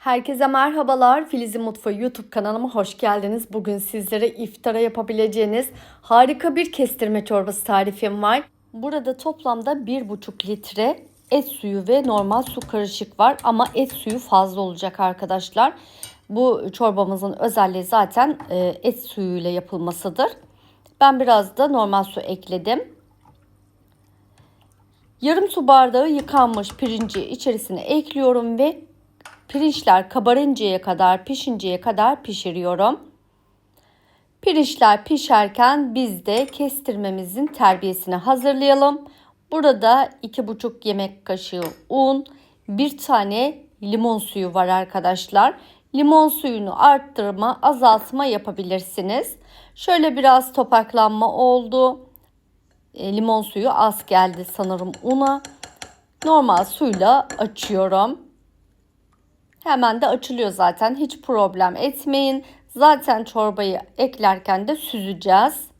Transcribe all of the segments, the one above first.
Herkese merhabalar. Filiz'in Mutfağı YouTube kanalıma hoş geldiniz. Bugün sizlere iftara yapabileceğiniz harika bir kestirme çorbası tarifim var. Burada toplamda 1,5 litre et suyu ve normal su karışık var ama et suyu fazla olacak arkadaşlar. Bu çorbamızın özelliği zaten e, et suyuyla yapılmasıdır. Ben biraz da normal su ekledim. Yarım su bardağı yıkanmış pirinci içerisine ekliyorum ve pirinçler kabarıncaya kadar, pişinceye kadar pişiriyorum. Pirinçler pişerken biz de kestirmemizin terbiyesini hazırlayalım. Burada 2,5 yemek kaşığı un, bir tane limon suyu var arkadaşlar. Limon suyunu arttırma, azaltma yapabilirsiniz. Şöyle biraz topaklanma oldu. E, limon suyu az geldi sanırım una. Normal suyla açıyorum. Hemen de açılıyor zaten. Hiç problem etmeyin. Zaten çorbayı eklerken de süzeceğiz.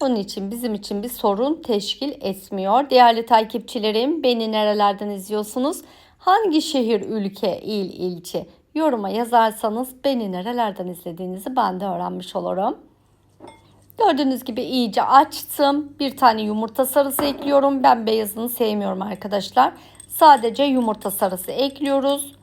Onun için bizim için bir sorun teşkil etmiyor. Değerli takipçilerim beni nerelerden izliyorsunuz? Hangi şehir, ülke, il, ilçe yoruma yazarsanız beni nerelerden izlediğinizi ben de öğrenmiş olurum. Gördüğünüz gibi iyice açtım. Bir tane yumurta sarısı ekliyorum. Ben beyazını sevmiyorum arkadaşlar. Sadece yumurta sarısı ekliyoruz.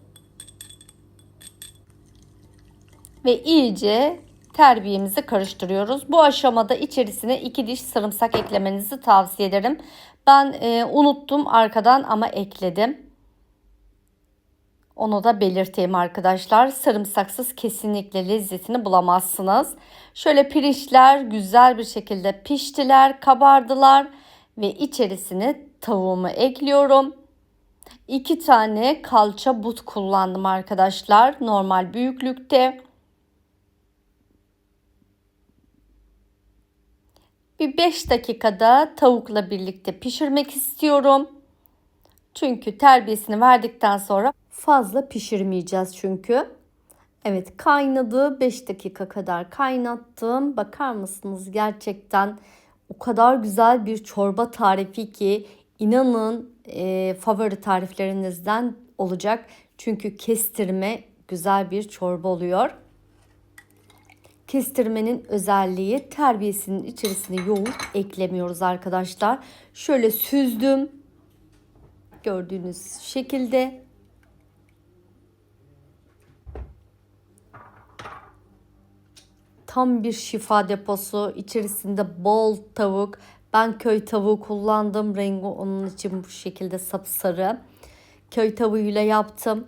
Ve iyice terbiyemizi karıştırıyoruz. Bu aşamada içerisine 2 diş sarımsak eklemenizi tavsiye ederim. Ben e, unuttum arkadan ama ekledim. Onu da belirteyim arkadaşlar. Sarımsaksız kesinlikle lezzetini bulamazsınız. Şöyle pirinçler güzel bir şekilde piştiler, kabardılar ve içerisine tavuğumu ekliyorum. 2 tane kalça but kullandım arkadaşlar. Normal büyüklükte. Bir 5 dakikada tavukla birlikte pişirmek istiyorum. Çünkü terbiyesini verdikten sonra fazla pişirmeyeceğiz çünkü. Evet kaynadı 5 dakika kadar kaynattım. Bakar mısınız gerçekten o kadar güzel bir çorba tarifi ki inanın e, favori tariflerinizden olacak. Çünkü kestirme güzel bir çorba oluyor. Kestirmenin özelliği terbiyesinin içerisine yoğurt eklemiyoruz arkadaşlar. Şöyle süzdüm. Gördüğünüz şekilde tam bir şifa deposu. İçerisinde bol tavuk. Ben köy tavuğu kullandım. Rengi onun için bu şekilde sapsarı. Köy tavuğuyla yaptım.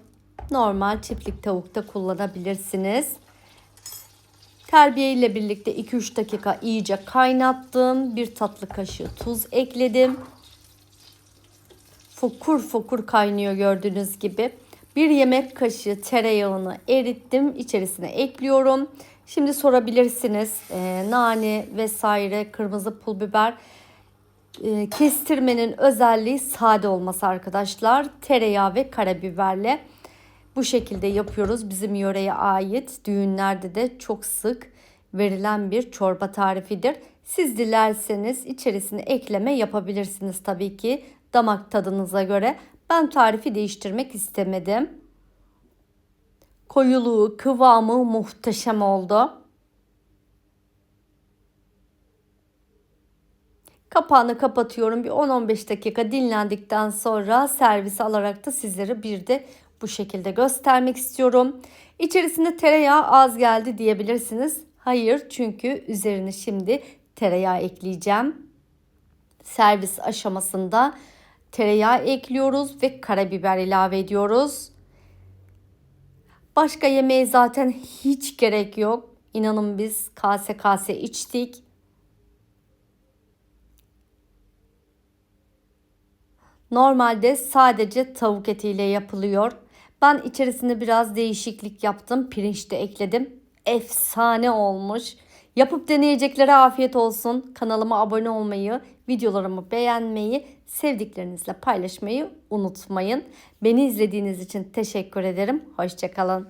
Normal çiftlik tavukta kullanabilirsiniz. Terbiye ile birlikte 2-3 dakika iyice kaynattım. Bir tatlı kaşığı tuz ekledim. Fokur fokur kaynıyor gördüğünüz gibi. Bir yemek kaşığı tereyağını erittim. İçerisine ekliyorum. Şimdi sorabilirsiniz e, nane vesaire kırmızı pul biber e, kestirmenin özelliği sade olması arkadaşlar. Tereyağı ve karabiberle bu şekilde yapıyoruz. Bizim yöreye ait düğünlerde de çok sık verilen bir çorba tarifidir. Siz dilerseniz içerisine ekleme yapabilirsiniz tabii ki damak tadınıza göre. Ben tarifi değiştirmek istemedim. Koyuluğu, kıvamı muhteşem oldu. Kapağını kapatıyorum. Bir 10-15 dakika dinlendikten sonra servis alarak da sizlere bir de bu şekilde göstermek istiyorum. İçerisinde tereyağı az geldi diyebilirsiniz. Hayır çünkü üzerine şimdi tereyağı ekleyeceğim. Servis aşamasında tereyağı ekliyoruz ve karabiber ilave ediyoruz. Başka yemeğe zaten hiç gerek yok. İnanın biz kase kase içtik. Normalde sadece tavuk etiyle yapılıyor. Ben içerisinde biraz değişiklik yaptım. Pirinç de ekledim. Efsane olmuş. Yapıp deneyeceklere afiyet olsun. Kanalıma abone olmayı, videolarımı beğenmeyi, sevdiklerinizle paylaşmayı unutmayın. Beni izlediğiniz için teşekkür ederim. Hoşçakalın.